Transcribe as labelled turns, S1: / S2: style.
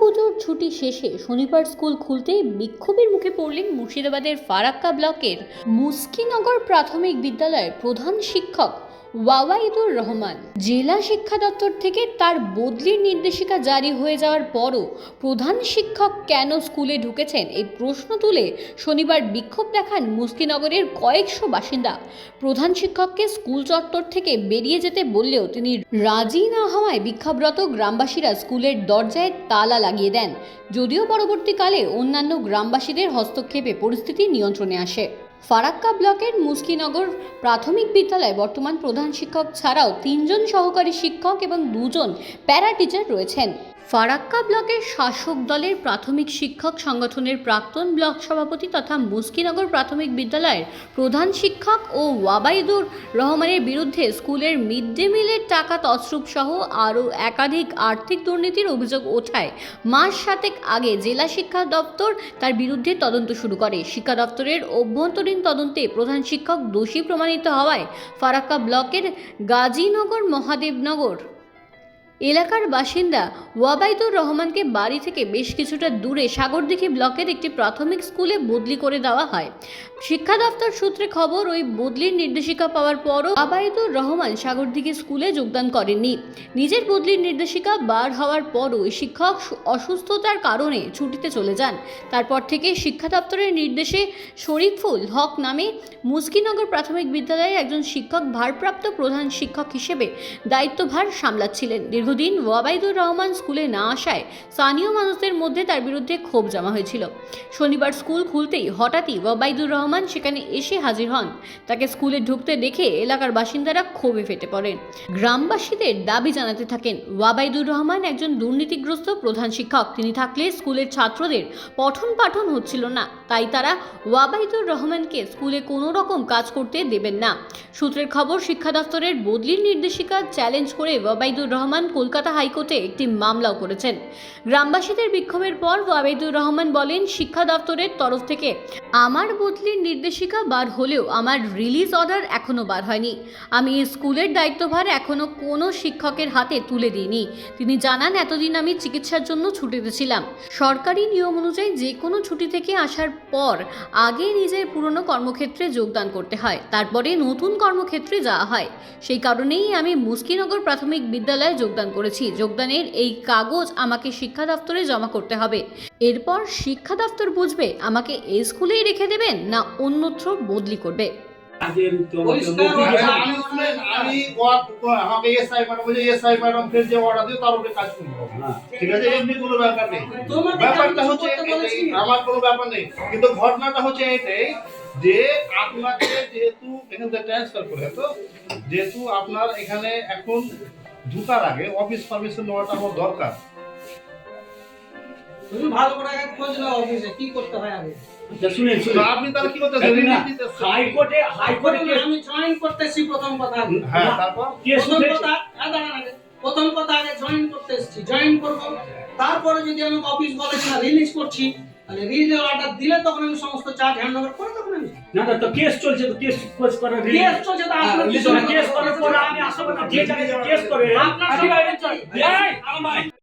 S1: দুর্গাপুজোর ছুটি শেষে শনিবার স্কুল খুলতে বিক্ষোভের মুখে পড়লেন মুর্শিদাবাদের ফারাক্কা ব্লকের মুস্কিনগর প্রাথমিক বিদ্যালয়ের প্রধান শিক্ষক ওয়াওয়াইদুর রহমান জেলা শিক্ষা দপ্তর থেকে তার বদলির নির্দেশিকা জারি হয়ে যাওয়ার পরও প্রধান শিক্ষক কেন স্কুলে ঢুকেছেন এই প্রশ্ন তুলে শনিবার বিক্ষোভ দেখান মুস্কিনগরের কয়েকশো বাসিন্দা। প্রধান শিক্ষককে স্কুল চত্বর থেকে বেরিয়ে যেতে বললেও তিনি রাজি না হওয়ায় বিক্ষোভরত গ্রামবাসীরা স্কুলের দরজায় তালা লাগিয়ে দেন। যদিও পরবর্তীকালে অন্যান্য গ্রামবাসীদের হস্তক্ষেপে পরিস্থিতি নিয়ন্ত্রণে আসে। ফারাক্কা ব্লকের মুসকিনগর প্রাথমিক বিদ্যালয়ে বর্তমান প্রধান শিক্ষক ছাড়াও তিনজন সহকারী শিক্ষক এবং দুজন প্যারা টিচার রয়েছেন। ফারাক্কা ব্লকের শাসক দলের প্রাথমিক শিক্ষক সংগঠনের প্রাক্তন ব্লক সভাপতি তথা মুস্কিনগর প্রাথমিক বিদ্যালয়ের প্রধান শিক্ষক ও ওয়াবাইদুর রহমানের বিরুদ্ধে স্কুলের মিড ডে মিলের টাকা তছরূপ সহ আরও একাধিক আর্থিক দুর্নীতির অভিযোগ ওঠায়। মাস সাতেক আগে জেলা শিক্ষা দপ্তর তার বিরুদ্ধে তদন্ত শুরু করে। শিক্ষা দপ্তরের অভ্যন্তরীণ তদন্তে প্রধান শিক্ষক দোষী প্রমাণিত হওয়ায় ফারাক্কা ব্লকের গাজীনগর মহাদেবনগর এলাকার বাসিন্দা ওয়াবাইদুর রহমানকে বাড়ি থেকে বেশ কিছুটা দূরে সাগরদিঘি ব্লকের একটি প্রাথমিক স্কুলে বদলি করে দেওয়া হয়। শিক্ষা দপ্তর সূত্রে খবর, ওই বদলির নির্দেশিকা পাওয়ার পরও ওয়াবাইদুর রহমান সাগরদিঘি স্কুলে যোগদান করেননি। নিজের বদলির নির্দেশিকা বার হওয়ার পরও শিক্ষক অসুস্থতার কারণে ছুটিতে চলে যান। তারপর থেকে শিক্ষা দপ্তরের নির্দেশে শরীফুল হক নামে মুসকিনগর প্রাথমিক বিদ্যালয়ের একজন শিক্ষক ভারপ্রাপ্ত প্রধান শিক্ষক হিসেবে দায়িত্বভার সামলাচ্ছিলেন। দীর্ঘদিন ওয়াবাইদুর রহমান স্কুলে না আসায় স্থানীয় মানুষদের মধ্যে তার বিরুদ্ধে ক্ষোভ জমা হয়েছিল। শনিবার স্কুল খুলতেই হঠাৎই ওয়াবাইদুর রহমান সেখানে এসে হাজির হন। তাকে স্কুলে ঢুকতে দেখে এলাকার বাসিন্দারা ক্ষোভে ফেটে পড়েন। গ্রামবাসীদের দাবি জানাতে থাকেন, ওয়াবাইদুর রহমান একজন দুর্নীতিগ্রস্ত প্রধান শিক্ষক। তিনি থাকলে স্কুলের ছাত্রদের পঠন পাঠন হচ্ছিল না, তাই তারা ওয়াবাইদুর রহমানকে স্কুলে কোনো রকম কাজ করতে দেবেন না। সূত্রের খবর, শিক্ষা দপ্তরের বদলির নির্দেশিকা চ্যালেঞ্জ করে ওয়াবাইদুর রহমান কলকাতা হাইকোর্টে একটি মামলাও করেছেন। গ্রামবাসীদের বিক্ষোভের পর ওয়াবাইদুর রহমান বলেন, শিক্ষা দপ্তরের তরফ থেকে আমার বদলির নির্দেশিকা বার হলেও আমার রিলিজ অর্ডার এখনও বার হয়নি। আমি স্কুলের দায়িত্বভার এখনও কোনো শিক্ষকের হাতে তুলে দিইনি। তিনি জানান, এতদিন আমি চিকিৎসার জন্য ছুটিতে ছিলাম। সরকারি নিয়ম অনুযায়ী যে কোনো ছুটি থেকে আসার পর আগে নিজের পুরনো কর্মক্ষেত্রে যোগদান করতে হয়। তারপরে নতুন কর্মক্ষেত্রে যাওয়া হয়। সেই কারণেই আমি মুস্কিনগর প্রাথমিক বিদ্যালয়ে যোগদান করেছি। যোগদানের এই কাগজ আমাকে শিক্ষা দপ্তরে জমা করতে হবে। এরপর শিক্ষা দপ্তর বুঝবে আমাকে এই স্কুলেই রেখে দেবেন না অন্যত্র বদলি করবে।
S2: আগের তোমাকে
S3: পরিষ্কার
S2: মুখে
S3: ভাবে
S2: গেছে।
S3: আমি শুনেন, আমি ওয়ার্ড আমাকে এসআই ম্যাডাম বলছে এসআই ম্যাডাম ফের যে অর্ডার দিয়ে তার উপরে কাজ করব।
S2: হ্যাঁ।
S3: ঠিক আছে। এমনি কোনো ব্যাপার নেই।
S4: তোমাকে
S3: ব্যাপারটা
S4: আমি
S3: হচ্ছে
S4: করতে বলেছি?
S3: এটাই, আমার কোনো ব্যাপার নেই। কিন্তু ঘটনাটা হচ্ছে এটাই যে আপনাকে যেহেতু এখান থেকে ট্রান্সফার করে তো? যেহেতু আপনার এখানে এখন ঢুকার আগে অফিস পারমিশন নেওয়াটা আমার দরকার।
S4: তুমি ভালো করে আগে খোঁজ নাও অফিসে কি করতে হয় আগে।
S2: আচ্ছা, শুনেন
S3: তো আপনি তাহলে কি করতেছেন?
S2: একদিন না,
S3: রিলিজ দিতেছেন।
S2: হাইকোর্টে হাইকোর্টে
S4: আমি জয়েন করতেছি প্রথম কথা
S3: হ্যাঁ তারপর?
S2: কেস
S4: কথা দাঁড়ান আগে। প্রথম কথা আগে জয়েন করতে এসেছি। জয়েন করব। তারপরে যদি আমি অফিস বলেছি না রিলিজ করছি তাহলে রিলিজ অর্ডার দিলে তখন আমি সমস্ত চার্জ হ্যান্ড ওভার করে
S2: না না তো কেস চলছে তো কেস কোচ করার
S4: কেস চলছে তো আপনার
S2: কেস করার পরে আমি আসব না যে জায়গায় কেস করে
S4: আপনার।
S2: এই, আমার